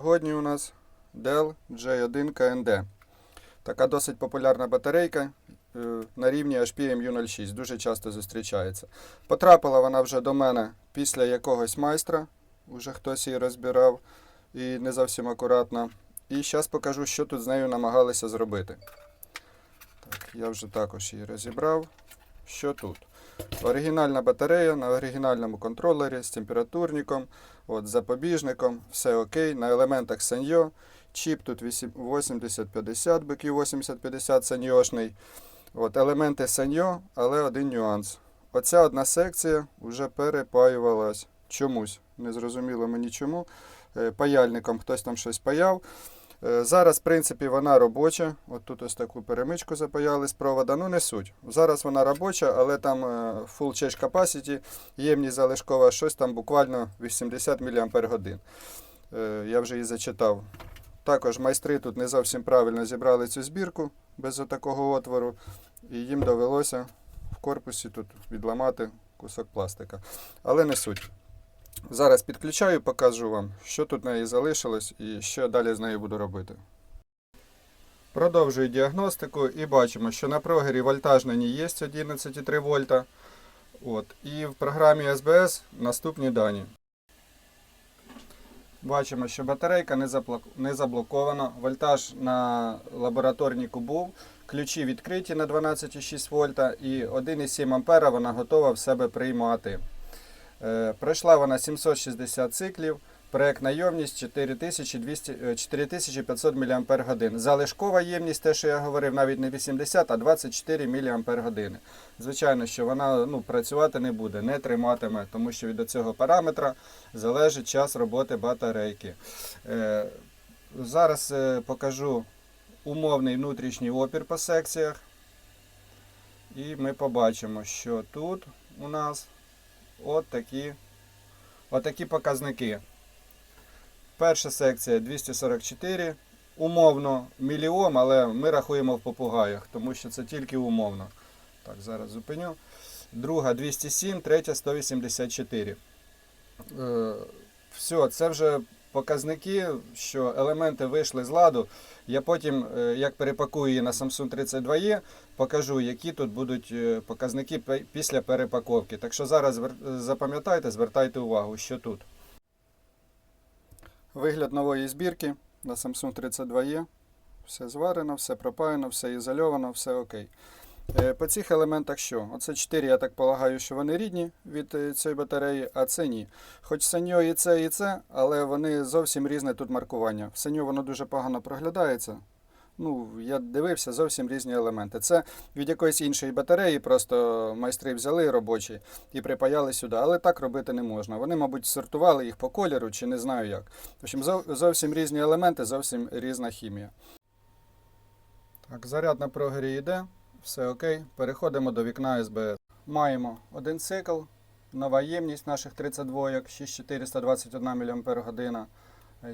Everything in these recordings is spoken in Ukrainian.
Сьогодні у нас Dell J1 KND. Така досить популярна батарейка е, на рівні HPM U06. Дуже часто зустрічається. Потрапила вона вже до мене після якогось майстра. Уже хтось її розбирав і не зовсім акуратно. І зараз покажу, що тут з нею намагалися зробити. Так, я вже також її розібрав. Що тут? Оригінальна батарея на оригінальному контролері з температурником, от, запобіжником, все окей. На елементах Sanyo. Чіп тут 8050, BQ8050 саньошний. От, елементи Sanyo, але один нюанс. Оця одна секція вже перепаювалась чомусь. Не зрозуміло мені чому. Е, Паяльником хтось там щось паяв. Е, Зараз, в принципі, вона робоча. От тут ось таку перемичку запаяли з провода. Ну, не суть. Зараз вона робоча, але там е, full charge capacity, ємність залишкова, щось там буквально 80 мАч. Е, Я вже її зачитав. Також майстри тут не зовсім правильно зібрали цю збірку без такого отвору, і їм довелося в корпусі тут відламати кусок пластика. Але не суть. Зараз підключаю, покажу вам, що тут в неї залишилось і що далі з нею буду робити. Продовжую діагностику і бачимо, що на прогері вольтаж на є 11,3 вольта. От. І в програмі SBS наступні дані. Бачимо, що батарейка не заблокована. Вольтаж на лабораторніку був. Ключі відкриті на 12,6 вольта і 1,7 ампера вона готова в себе приймати. Е, Пройшла вона 760 циклів. Проєктна ємність 4200, е, 4500 мАч. Залишкова ємність, те, що я говорив, навіть не 80, а 24 мАч. Звичайно, що вона ну, працювати не буде, не триматиме, тому що від цього параметра залежить час роботи батарейки. Е, Зараз е, покажу умовний внутрішній опір по секціях. І ми побачимо, що тут у нас от такі, от такі показники. Перша секція 244, умовно міліом, але ми рахуємо в попугаях, тому що це тільки умовно. Так, зараз зупиню. Друга 207, третя 184. Е, все, це вже показники, що елементи вийшли з ладу. Я потім, е, як перепакую її на Samsung 32E, покажу, які тут будуть е, показники після перепаковки. Так що зараз запам'ятайте, звертайте увагу, що тут. Вигляд нової збірки на Samsung 32E. Все зварено, все пропаяно, все ізольовано, все окей. Е, По цих елементах що? Оце 4, я так полагаю, що вони рідні від е, цієї батареї, а це ні. Хоч Саньо і це, і це, але вони зовсім різне тут маркування. В Саньо воно дуже погано проглядається. Ну, я дивився зовсім різні елементи. Це від якоїсь іншої батареї, просто майстри взяли робочі і припаяли сюди. Але так робити не можна. Вони, мабуть, сортували їх по кольору чи не знаю як. В общем, зовсім різні елементи, зовсім різна хімія. Так, заряд на прогрі йде, все окей. Переходимо до вікна СБС. Маємо один цикл, нова ємність наших 32, 6421 мАч.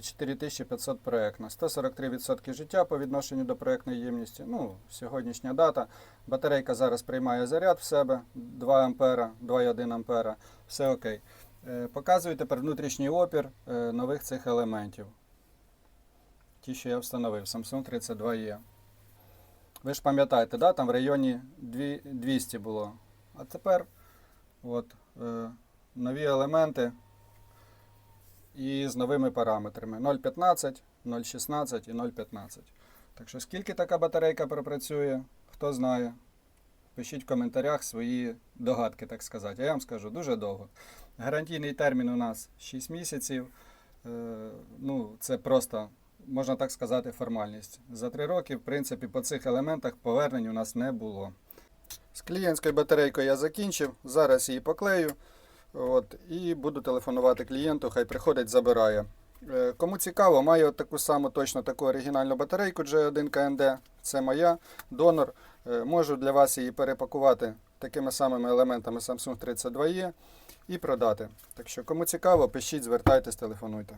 4500 проєктна. 143% життя по відношенню до проєктної ємності. Ну, сьогоднішня дата. Батарейка зараз приймає заряд в себе 2 ампера, 2,1 ампера. Все окей. Е, Показую тепер внутрішній опір е, нових цих елементів. Ті, що я встановив, Samsung 32E. Ви ж пам'ятаєте, да? там в районі 200 було. А тепер от, е, нові елементи і з новими параметрами 0,15, 0,16 і 0,15. Так що скільки така батарейка пропрацює, хто знає. Пишіть в коментарях свої догадки, так сказати. А я вам скажу дуже довго. Гарантійний термін у нас 6 місяців. Е, ну, це просто, можна так сказати, формальність. За 3 роки, в принципі, по цих елементах повернень у нас не було. З клієнтською батарейкою я закінчив. Зараз її поклею. От, і буду телефонувати клієнту, хай приходить, забирає. Е, Кому цікаво, маю от таку саму точно таку оригінальну батарейку G1 KND. Це моя донор. Е, Можу для вас її перепакувати такими самими елементами Samsung 32E і продати. Так що, кому цікаво, пишіть, звертайтесь, телефонуйте.